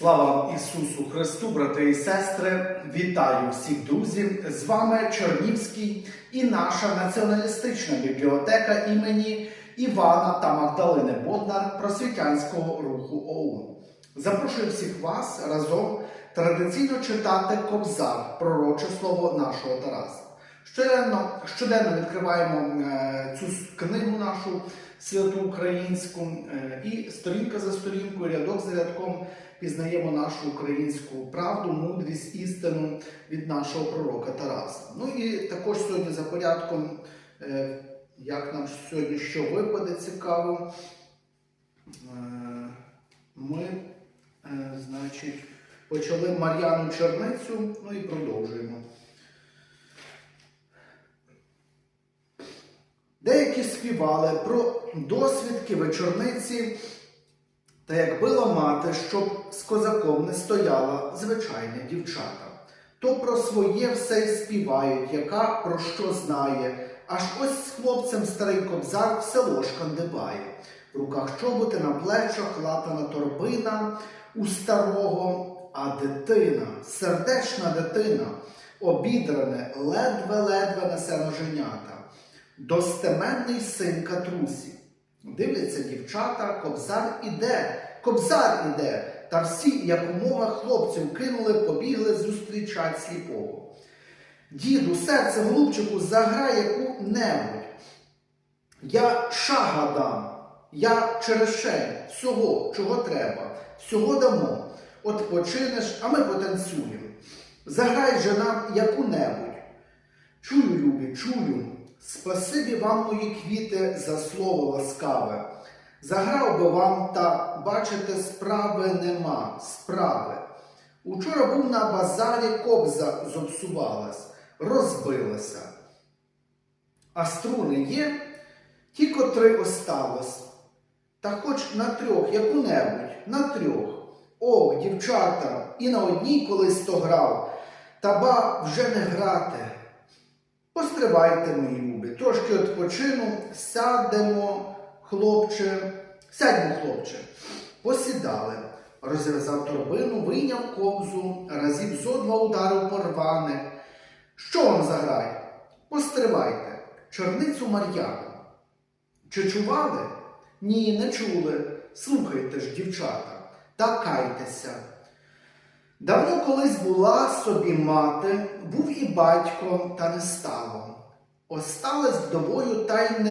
Слава Ісусу Христу, брати і сестри! Вітаю всіх друзів! З вами Чорнівський і наша націоналістична бібліотека імені Івана та Магдалини Боднар просвітянського руху ОУН. Запрошую всіх вас разом традиційно читати Кобзар, пророче слово нашого Тараса. Щоденно, щоденно відкриваємо е, цю книгу нашу святу українську, е, і сторінка за сторінкою, рядок за рядком пізнаємо нашу українську правду, мудрість, істину від нашого пророка Тараса. Ну і також сьогодні за порядком, е, як нам сьогодні що випаде цікаво, ми, значить, почали Мар'яну Черницю, ну і продовжуємо. Співали про досвідки вечорниці, та як била мати, щоб з козаком не стояла звичайна дівчата. То про своє все й співають, яка про що знає, аж ось з хлопцем старий кобзар в село шкандибає. В руках чоботи на плечах латана торбина у старого, а дитина, сердечна дитина, обідрене, ледве-ледве несе ноженята достеменний син Катрусі. Дивляться дівчата, кобзар іде, кобзар іде. Та всі, як умова, хлопців кинули, побігли зустрічать сліпого. Діду, серце, голубчику, заграй яку-небудь. Я шага дам, я черешень, всього, чого треба, всього дамо. От починеш, а ми потанцюємо. Заграй же нам яку-небудь. Чую, любі, чую. Спасибі вам, мої квіти, за слово ласкаве. Заграв би вам, та бачите, справи нема, справи. Учора був на базарі кобза зобсувалась, розбилася. А струни є, тільки три осталось. Та хоч на трьох, яку-небудь, на трьох. Ох, дівчата, і на одній колись то грав, та ба вже не грати. Постривайте, мої любі, трошки відпочину, сядемо, хлопче, сядьмо, хлопче. Посідали, розв'язав торбину, вийняв кобзу, разів зо два ударив порваних. Що вам заграє? Постривайте, чорницю Мар'яну. Чи чували? Ні, не чули. Слухайте ж, дівчата, та кайтеся. Давно колись була собі мати, був і батько, та не стало. Осталась вдовою та й не